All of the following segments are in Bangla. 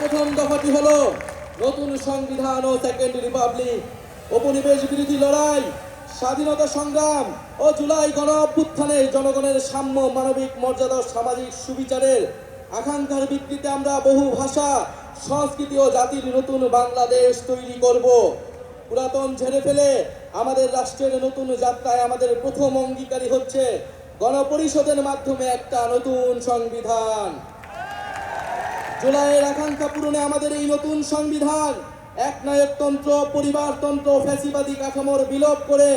প্রথম দফাটি হলো নতুন সংবিধান ও সেকেন্ড রিপাবলিক। উপনিবেশ বিরোধী লড়াই, স্বাধীনতা সংগ্রাম ও জুলাই গণ জনগণের সাম্য, মানবিক মর্যাদা সামাজিক সুবিচারের আকাঙ্ক্ষার ভিত্তিতে আমরা বহু ভাষা, সংস্কৃতি ও জাতির নতুন বাংলাদেশ তৈরি করব। পুরাতন ঝেড়ে ফেলে আমাদের রাষ্ট্রের নতুন যাত্রায় আমাদের প্রথম অঙ্গীকারী হচ্ছে গণপরিষদের মাধ্যমে একটা নতুন সংবিধান। জুলাইয়ের আকাঙ্ক্ষা পূরণে আমাদের এই নতুন সংবিধান এক নায়কতন্ত্র পরিবারতন্ত্র ফ্যাসিবাদী কাঠামোর বিলোপ করে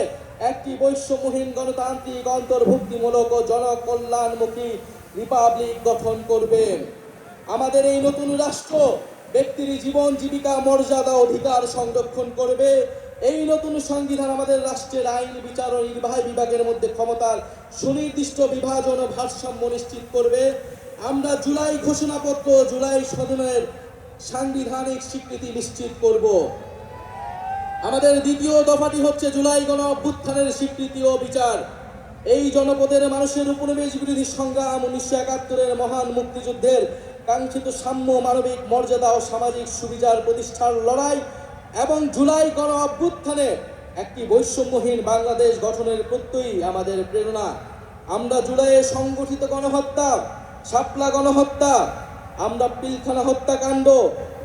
একটি বৈশ্যমহীন গণতান্ত্রিক, অন্তর্ভুক্তিমূলক ও জনকল্যাণমুখী রিপাবলিক গঠন করবে। আমাদের এই নতুন রাষ্ট্র ব্যক্তির জীবন, জীবিকা, মর্যাদা, অধিকার সংরক্ষণ করবে। এই নতুন সংবিধান আমাদের রাষ্ট্রের আইন, বিচার ও নির্বাহী বিভাগের মধ্যে ক্ষমতার সুনির্দিষ্ট বিভাজন ও ভারসাম্য নিশ্চিত করবে। আমরা জুলাই ঘোষণাপত্র, জুলাই সদনের সাংবিধানিক স্বীকৃতি নিশ্চিত করব। আমাদের দ্বিতীয় দফাটি হচ্ছে জুলাই গণ অভ্যুত্থানের স্বীকৃতি ও বিচার। এই জনপদের মানুষের উপনিবেশ বিরোধী সংগ্রাম উনিশশো একাত্তরের মহান মুক্তিযুদ্ধের কাঙ্ক্ষিত সাম্য, মানবিক মর্যাদা ও সামাজিক সুবিচার প্রতিষ্ঠার লড়াই এবং জুলাই গণ অভ্যুত্থানে একটি বৈষম্যহীন বাংলাদেশ গঠনের প্রত্যয়ই আমাদের প্রেরণা। আমরা জুলাইয়ে সংগঠিত গণহত্যা শাপলা গণহত্যা, আমরা পিলখানা হত্যাকাণ্ড,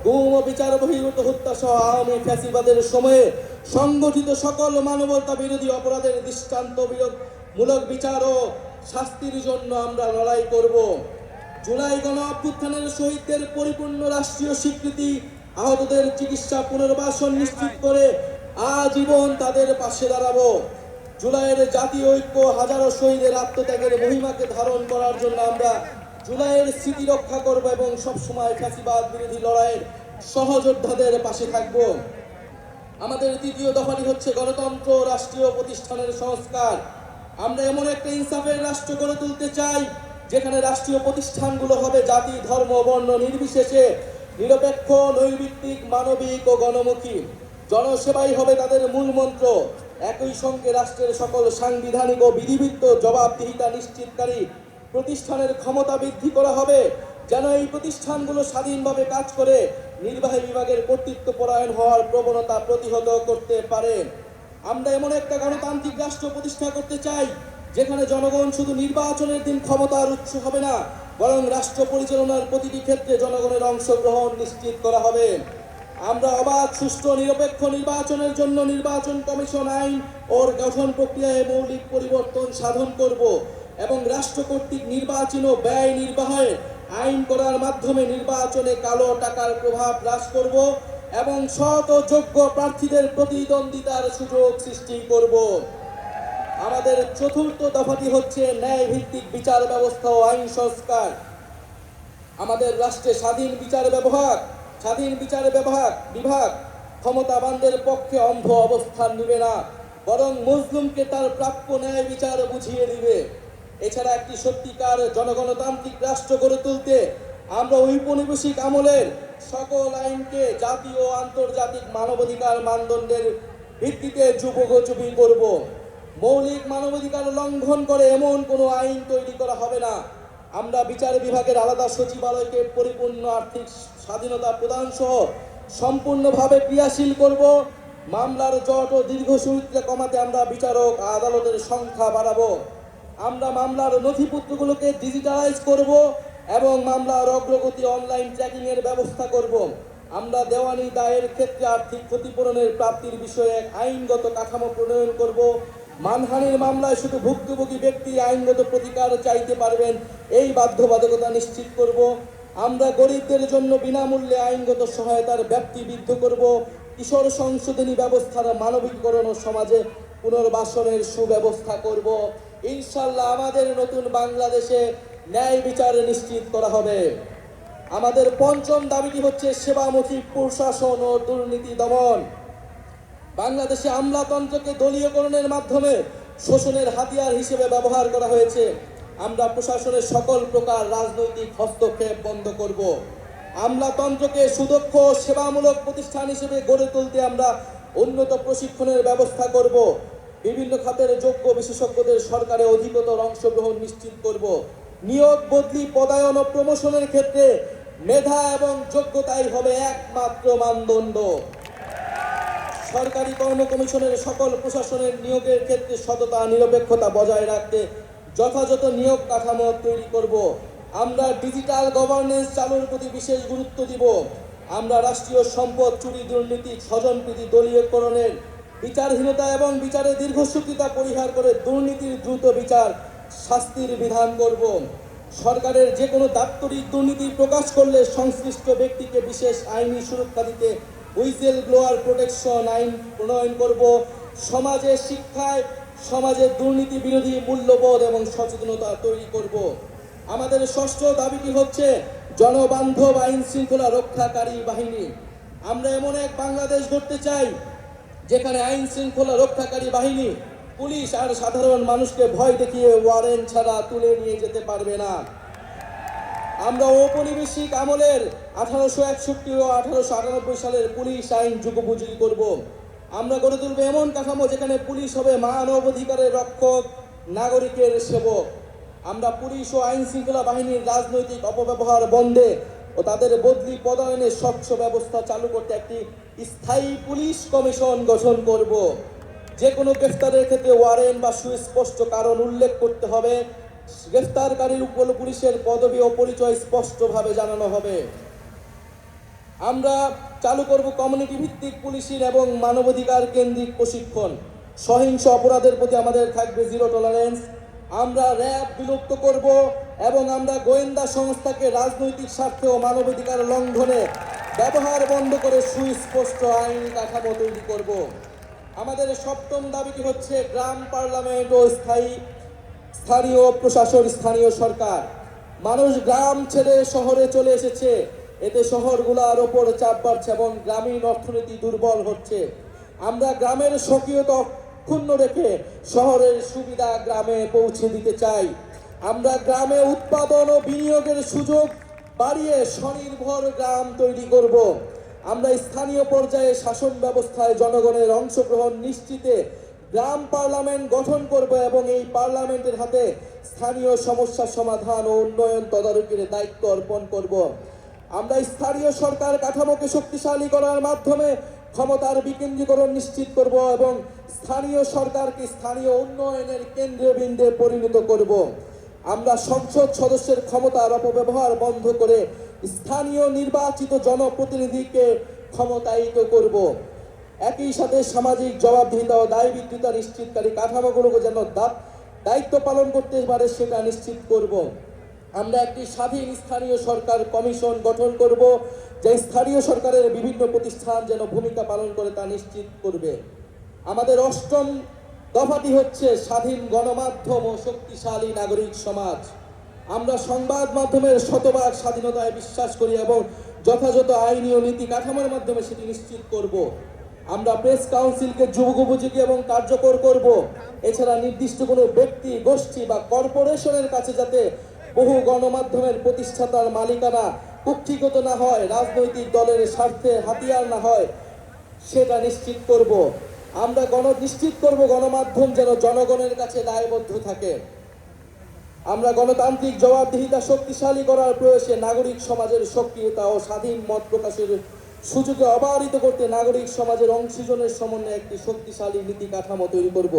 গুম বিচার বহির্ভূত হত্যা সহ আওয়ামী ফ্যাসিবাদের সময়ে সংগঠিত সকল মানবতা বিরোধী অপরাধের দৃষ্টান্ত মূলক বিচার ও শাস্তির জন্য আমরা লড়াই করব। জুলাই গণ অভ্যুত্থানের শহীদদের পরিপূর্ণ রাষ্ট্রীয় স্বীকৃতি, আহতদের চিকিৎসা পুনর্বাসন নিশ্চিত করে আজীবন তাদের পাশে দাঁড়াবো। জুলাইয়ের জাতীয় ঐক্য হাজারো শহীদের আত্মত্যাগের মহিমাকে ধারণ করার জন্য আমরা জুলাইয়ের স্মৃতি রক্ষা করব এবং সবসময় ফ্যাসিবাদ বিরোধী লড়াইয়ের সহযোদ্ধাদের পাশে থাকব। আমাদের তৃতীয় দফাটি হচ্ছে গণতন্ত্র রাষ্ট্রীয় প্রতিষ্ঠানের সংস্কার। আমরা এমন একটা ইনসাফের রাষ্ট্র গড়ে তুলতে চাই, যেখানে রাষ্ট্রীয় প্রতিষ্ঠানগুলো হবে জাতি, ধর্ম, বর্ণ নির্বিশেষে নিরপেক্ষ নৈর্ভিত্তিক মানবিক ও গণমুখী। জনসেবাই হবে তাদের মূল মন্ত্র। একই সঙ্গে রাষ্ট্রের সকল সাংবিধানিক ও বিধিবিত্ত জবাবদিহিতা নিশ্চিতকারী প্রতিষ্ঠানের ক্ষমতা বৃদ্ধি করা হবে, যেন এই প্রতিষ্ঠানগুলো স্বাধীনভাবে কাজ করে, নির্বাহী বিভাগের কর্তৃত্ব পরায়ণ হওয়ার প্রবণতা প্রতিহত করতে পারে। আমরা এমন একটা গণতান্ত্রিক রাষ্ট্র প্রতিষ্ঠা করতে চাই, যেখানে জনগণ শুধু নির্বাচনের দিন ক্ষমতার উৎস হবে না, বরং রাষ্ট্র পরিচালনার প্রতিটি ক্ষেত্রে জনগণের অংশগ্রহণ নিশ্চিত করা হবে। আমরা অবাধ, সুষ্ঠু, নিরপেক্ষ নির্বাচনের জন্য নির্বাচন কমিশন আইন ওর গঠন প্রক্রিয়ায় মৌলিক পরিবর্তন সাধন করব। এবং রাষ্ট্র কর্তৃক নির্বাচন ও ব্যয় নির্বাহে আইন করার মাধ্যমে নির্বাচনে কালো টাকার প্রভাব হ্রাস করব এবং সৎ ও যোগ্য প্রার্থীদের প্রতিদ্বন্দ্বিতার সুযোগ সৃষ্টি করব। আমাদের চতুর্থ দফাটি হচ্ছে ন্যায় ভিত্তিক বিচার ব্যবস্থা ও আইন সংস্কার। আমাদের রাষ্ট্রে স্বাধীন বিচার ব্যবহার, স্বাধীন বিচার ব্যবহার বিভাগ ক্ষমতাবানদের পক্ষে অন্ধ অবস্থান নেবে না, বরং মুসলিমকে তার প্রাপ্য ন্যায় বিচার বুঝিয়ে দিবে। এছাড়া একটি সত্যিকার জনগণতান্ত্রিক রাষ্ট্র গড়ে তুলতে আমরা ঔপনিবেশিক আমলের সকল আইনকে জাতীয় আন্তর্জাতিক মানবাধিকার মানদণ্ডের ভিত্তিতে যুবগোচবী করব। মৌলিক মানবাধিকার লঙ্ঘন করে এমন কোনো আইন তৈরি করা হবে না। আমরা বিচার বিভাগের আলাদা সচিবালয়কে পরিপূর্ণ আর্থিক স্বাধীনতা প্রদান সহ সম্পূর্ণভাবে ক্রিয়াশীল করব। মামলার জট ও দীর্ঘ দীর্ঘসূত্রে কমাতে আমরা বিচারক আদালতের সংখ্যা বাড়াবো। আমরা মামলার নথিপত্রগুলোকে ডিজিটালাইজ করব এবং মামলার অগ্রগতি অনলাইন ট্র্যাকিং এর ব্যবস্থা করব। আমরা দেওয়ানি দায়ের ক্ষেত্রে আর্থিক ক্ষতিপূরণের প্রাপ্তির বিষয়ে আইনগত কাঠামো প্রণয়ন করব। মানহানির মামলায় শুধু ভুক্তভোগী ব্যক্তি আইনগত প্রতিকার চাইতে পারবেন, এই বাধ্যবাধকতা নিশ্চিত করব। আমরা গরিবদের জন্য বিনামূল্যে আইনগত সহায়তার ব্যাপ্তি বৃদ্ধি করব। কিশোর সংশোধনী ব্যবস্থার মানবিকীকরণ ও সমাজে পুনর্বাসনের সুব্যবস্থা করব। ইনশাল্লাহ আমাদের নতুন বাংলাদেশে ন্যায় বিচার নিশ্চিত করা হবে। আমাদের পঞ্চম দাবিটি হচ্ছে সেবামুখী প্রশাসন ও দুর্নীতি দমন। বাংলাদেশে আমলাতন্ত্রকে দলীয়করণের মাধ্যমে শোষণের হাতিয়ার হিসেবে ব্যবহার করা হয়েছে। আমরা প্রশাসনের সকল প্রকার রাজনৈতিক হস্তক্ষেপ বন্ধ করব। আমলাতন্ত্রকে সুদক্ষ সেবামূলক প্রতিষ্ঠান হিসেবে গড়ে তুলতে আমরা উন্নত প্রশিক্ষণের ব্যবস্থা করব। বিভিন্ন খাতের যোগ্য বিশেষজ্ঞদের সরকারে অধিকতর অংশগ্রহণ নিশ্চিত করব। নিয়োগ, বদলি, পদায়ন ও প্রমোশনের ক্ষেত্রে মেধা এবং যোগ্যতাই হবে একমাত্র মানদণ্ড। সরকারি কর্ম কমিশনের সকল প্রশাসনের নিয়োগের ক্ষেত্রে সততা, নিরপেক্ষতা বজায় রাখতে যথাযথ নিয়োগ কাঠামো তৈরি করব। আমরা ডিজিটাল গভর্নেন্স চালুর প্রতি বিশেষ গুরুত্ব দিব। আমরা রাষ্ট্রীয় সম্পদ, চুরি, দুর্নীতি স্বজনপ্রীতি দলীয়করণের বিচারহীনতা এবং বিচারে দীর্ঘসূত্রিতা পরিহার করে দুর্নীতির দ্রুত বিচার শাস্তির বিধান করব। সরকারের যে কোনো দাপ্তরিক দুর্নীতি প্রকাশ করলে সংশ্লিষ্ট ব্যক্তিকে বিশেষ আইনি সুরক্ষা দিতে হুইসেল ব্লোয়ার প্রোটেকশন আইন প্রণয়ন করব। সমাজে শিক্ষায়, সমাজে দুর্নীতি বিরোধী মূল্যবোধ এবং সচেতনতা তৈরি করব। আমাদের ষষ্ঠ দাবিটি হচ্ছে জনবান্ধব আইন শৃঙ্খলা রক্ষাকারী বাহিনী। আমরা এমন এক বাংলাদেশ গড়তে চাই যেখানে আইন শৃঙ্খলা রক্ষাকারী বাহিনী, পুলিশ আর সাধারণ মানুষকে ভয় দেখিয়ে ওয়ারেন্ট ছাড়া তুলে নিয়ে যেতে পারবে না। আমরা ঔপনিবেশিক আমলের আঠারোশো একষট্টি ও আঠারোশো আটানব্বই সালের পুলিশ আইন যুগোপযোগী করব। আমরা গড়ে তুলব এমন কাঠামো যেখানে পুলিশ হবে মানব অধিকারের রক্ষক, নাগরিকের সেবক। আমরা পুলিশ ও আইন শৃঙ্খলা বাহিনীর রাজনৈতিক অপব্যবহার বন্ধে ও তাদের বদলি পদায়নের স্বচ্ছ ব্যবস্থা চালু করতে একটি স্থায়ী পুলিশ কমিশন গঠন করব। যে কোনো গ্রেফতারের ক্ষেত্রে ওয়ারেন্ট বা সুস্পষ্ট কারণ উল্লেখ করতে হবে। গ্রেফতারকারীর উপর পুলিশের পদবি ও পরিচয় স্পষ্টভাবে জানানো হবে। আমরা চালু করব কমিউনিটি ভিত্তিক পুলিশের এবং মানবাধিকার কেন্দ্রিক প্রশিক্ষণ। সহিংস অপরাধের প্রতি আমাদের থাকবে জিরো টলারেন্স আমরা র্যাব বিলুপ্ত করব। এবং আমরা গোয়েন্দা সংস্থাকে রাজনৈতিক স্বার্থে ও মানবাধিকার লঙ্ঘনে ব্যবহার বন্ধ করে সুস্পষ্ট আইনি কাঠামো তৈরি করব। আমাদের সপ্তম দাবিটি হচ্ছে গ্রাম পার্লামেন্ট ও স্থায়ী, স্থানীয় প্রশাসন, স্থানীয় সরকার। মানুষ গ্রাম ছেড়ে শহরে চলে এসেছে। এতে শহরগুলোর ওপর চাপ বাড়ছে এবং গ্রামীণ অর্থনীতি দুর্বল হচ্ছে। আমরা গ্রামের স্বকীয়তা অক্ষুণ্ণ রেখে শহরের সুবিধা গ্রামে পৌঁছে দিতে চাই। আমরা গ্রামে উৎপাদন ও বিনিয়োগের সুযোগ বাড়িয়ে স্বনির্ভর গ্রাম তৈরি করব। আমরা স্থানীয় পর্যায়ে শাসন ব্যবস্থায় জনগণের অংশগ্রহণ নিশ্চিতে গ্রাম পার্লামেন্ট গঠন করব এবং এই পার্লামেন্টের হাতে স্থানীয় সমস্যা সমাধান ও উন্নয়ন তদারকির দায়িত্ব অর্পণ করব। আমরা স্থানীয় সরকার কাঠামোকে শক্তিশালী করার মাধ্যমে ক্ষমতার বিকেন্দ্রীকরণ নিশ্চিত করব এবং স্থানীয় সরকারকে স্থানীয় উন্নয়নের কেন্দ্রবিন্দে পরিণত করব। আমরা সংসদ সদস্যের ক্ষমতার অপব্যবহার বন্ধ করে স্থানীয় নির্বাচিত জনপ্রতিনিধিকে ক্ষমতায়িত করব। একই সাথে সামাজিক জবাবদিহিতা ও দায়বদ্ধতা নিশ্চিতকারী কাঠামোগুলোকে যেন দায়িত্ব পালন করতে পারে সেটা নিশ্চিত করব। আমরা একটি স্বাধীন স্থানীয় সরকার কমিশন গঠন করব, যে স্থানীয় সরকারের বিভিন্ন প্রতিষ্ঠান যেন ভূমিকা পালন করে তা নিশ্চিত করবে। আমাদের অষ্টম দফাটি হচ্ছে স্বাধীন গণমাধ্যম ও শক্তিশালী নাগরিক সমাজ। আমরা সংবাদ মাধ্যমের শতভাগ স্বাধীনতায় বিশ্বাস করি এবং যথাযথ আইনি ও নীতি কাঠামোর মাধ্যমে সেটি নিশ্চিত করব। আমরা প্রেস কাউন্সিলকে যুগোপযোগী এবং কার্যকর করব। এছাড়া নির্দিষ্ট কোনো ব্যক্তি, গোষ্ঠী বা কর্পোরেশনের কাছে যাতে বহু গণমাধ্যমের প্রতিষ্ঠাতার মালিকানা কুক্ষিগত না হয়, রাজনৈতিক দলের স্বার্থে হাতিয়ার না হয়, সেটা নিশ্চিত করব। আমরা গণ নিশ্চিত করব, গণমাধ্যম যেন জনগণের কাছে দায়বদ্ধ থাকে। আমরা গণতান্ত্রিক জবাবদিহিতা শক্তিশালী করার প্রয়াসে নাগরিক সমাজের সক্রিয়তা ও স্বাধীন মত প্রকাশের সুযোগে অবাহিত করতে নাগরিক সমাজের অংশীজনের সমন্বয়ে একটি শক্তিশালী নীতি কাঠামো তৈরি করব।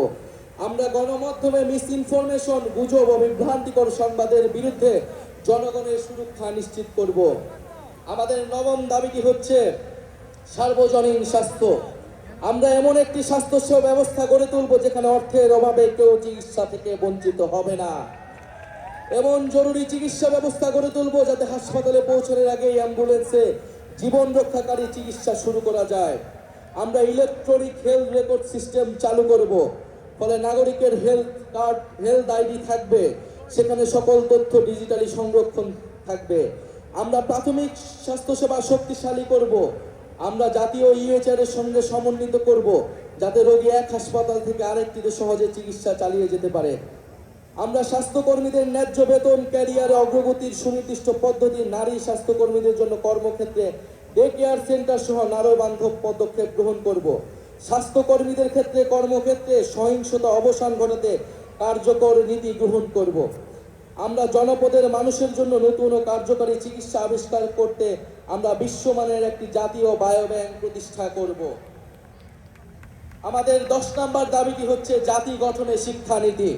আমরা গণমাধ্যমে মিস ইনফরমেশন গুজব ও বিভ্রান্তিকর সংবাদের বিরুদ্ধে জনগণের সুরক্ষা নিশ্চিত করব। আমাদের নবম দাবিটি হচ্ছে সার্বজনীন স্বাস্থ্য। আমরা এমন একটি স্বাস্থ্যসেবা ব্যবস্থা গড়ে তুলব যেখানে অর্থের অভাবে কেউ চিকিৎসা থেকে বঞ্চিত হবে না। এমন জরুরি চিকিৎসা ব্যবস্থা গড়ে তুলব যাতে হাসপাতালে পৌঁছানোর আগেই অ্যাম্বুলেন্সে জীবন রক্ষাকারী চিকিৎসা শুরু করা যায়। আমরা ইলেকট্রনিক হেলথ রেকর্ড সিস্টেম চালু করব, ফলে নাগরিকের হেলথ কার্ড, হেলথ আইডি থাকবে, সেখানে সকল তথ্য ডিজিটালি সংরক্ষণ থাকবে। আমরা প্রাথমিক স্বাস্থ্যসেবা শক্তিশালী করব আমরা জাতীয় ইউএচআর এর সঙ্গে সমন্বিত করব, যাতে রোগী এক হাসপাতাল থেকে আরেকটিতে সহজে চিকিৎসা চালিয়ে যেতে পারে। আমরা স্বাস্থ্যকর্মীদের ন্যায্য বেতন, ক্যারিয়ারে অগ্রগতির সুনির্দিষ্ট পদ্ধতি, নারী স্বাস্থ্যকর্মীদের জন্য কর্মক্ষেত্রে ডে কেয়ার সেন্টার সহ নারী বান্ধব পদক্ষেপ গ্রহণ করব। স্বাস্থ্যকর্মীদের ক্ষেত্রে কর্মক্ষেত্রে সহিংসতা অবসান ঘটাতে কার্যকর নীতি গ্রহণ করব। আমরা জনপদের মানুষের জন্য নতুন ও কার্যকরী চিকিৎসা আবিষ্কার করতে আমরা বিশ্বমানের একটি জাতীয় বায়োব্যাংক প্রতিষ্ঠা করব। আমাদের দশ নম্বর দাবিটি হচ্ছে জাতি গঠনে শিক্ষানীতি।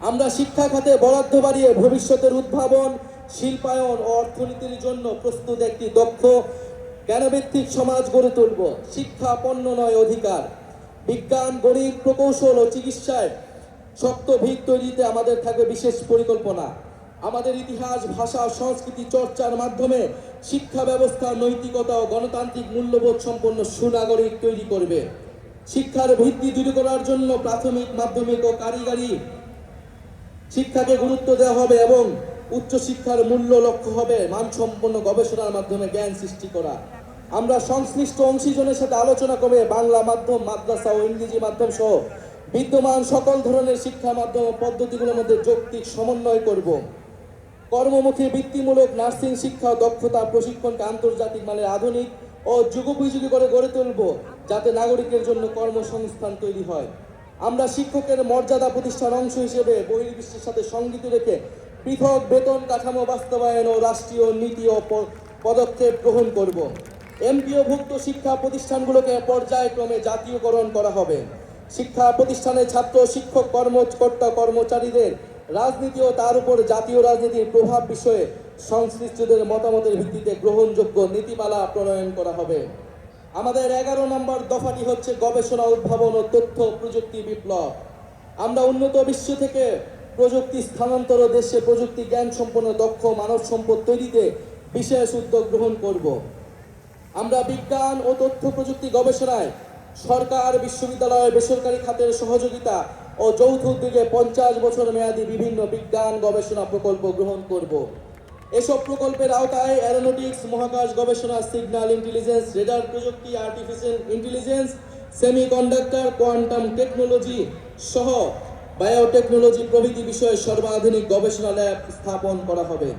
আমরা শিক্ষা খাতে বরাদ্দ বাড়িয়ে ভবিষ্যতের উদ্ভাবন, শিল্পায়ন ও অর্থনীতির জন্য প্রস্তুত একটি দক্ষ, জ্ঞানভিত্তিক সমাজ গড়ে তুলব। শিক্ষা পণ্য নয় অধিকার। বিজ্ঞান, গণিত, প্রকৌশল ও চিকিৎসায় শক্ত ভিত তৈরিতে আমাদের থাকবে বিশেষ পরিকল্পনা। আমাদের ইতিহাস, ভাষা, সংস্কৃতি চর্চার মাধ্যমে শিক্ষা ব্যবস্থা, নৈতিকতা ও গণতান্ত্রিক মূল্যবোধ সম্পন্ন সুনাগরিক তৈরি করবে। শিক্ষার ভিত্তি দূর করার জন্য প্রাথমিক, মাধ্যমিক ও কারিগরি শিক্ষাকে গুরুত্ব দেওয়া হবে এবং উচ্চশিক্ষার মূল্য লক্ষ্য হবে মানসম্পন্ন গবেষণার মাধ্যমে জ্ঞান সৃষ্টি করা। আমরা সংশ্লিষ্ট অংশীজনের সাথে আলোচনা করে বাংলা মাধ্যম, মাদ্রাসা ও ইংরেজি মাধ্যম সহ বিদ্যমান সকল ধরনের শিক্ষা মাধ্যম পদ্ধতিগুলোর মধ্যে যৌক্তিক সমন্বয় করব। কর্মমুখী, বৃত্তিমূলক নার্সিং শিক্ষা দক্ষতা প্রশিক্ষণকে আন্তর্জাতিক মানের আধুনিক ও যুগোপযোগী করে গড়ে তুলব, যাতে নাগরিকের জন্য কর্মসংস্থান তৈরি হয়। আমরা শিক্ষকের মর্যাদা প্রতিষ্ঠার অংশ হিসেবে বহির্বিশ্বের সাথে সংগীত রেখে পৃথক বেতন কাঠামো বাস্তবায়ন ও রাষ্ট্রীয় নীতি ও পদক্ষেপ গ্রহণ করব। এমপিওভুক্ত শিক্ষা প্রতিষ্ঠানগুলোকে পর্যায়ক্রমে জাতীয়করণ করা হবে। শিক্ষা প্রতিষ্ঠানের ছাত্র, শিক্ষক, কর্মকর্তা, কর্মচারীদের রাজনীতি ও তার উপর জাতীয় রাজনীতির প্রভাব বিষয়ে সংশ্লিষ্টদের মতামতের ভিত্তিতে গ্রহণযোগ্য নীতিমালা প্রণয়ন করা হবে। আমাদের এগারো নম্বর দফাটি হচ্ছে গবেষণা, উদ্ভাবন ও তথ্য প্রযুক্তি বিপ্লব। আমরা উন্নত বিশ্ব থেকে প্রযুক্তি স্থানান্তর দেশে প্রযুক্তি জ্ঞান সম্পন্ন, দক্ষ মানব সম্পদ তৈরিতে বিশেষ উদ্যোগ গ্রহণ করব। আমরা বিজ্ঞান ও তথ্য প্রযুক্তি গবেষণায় সরকার, বিশ্ববিদ্যালয়, বেসরকারি খাতের সহযোগিতা ও যৌথ উদ্যোগে পঞ্চাশ বছর মেয়াদী বিভিন্ন বিজ্ঞান গবেষণা প্রকল্প গ্রহণ করব। এসব প্রকল্পের আওতায় অ্যারোনটিক্স, মহাকাশ গবেষণা, সিগন্যাল ইন্টেলিজেন্স, রেডার প্রযুক্তি, artificial intelligence, semiconductor, quantum technology সহ বায়োটেকনোলজি প্রভৃতি বিষয়ে সর্বাধুনিক গবেষণা ল্যাব স্থাপন করা হবে।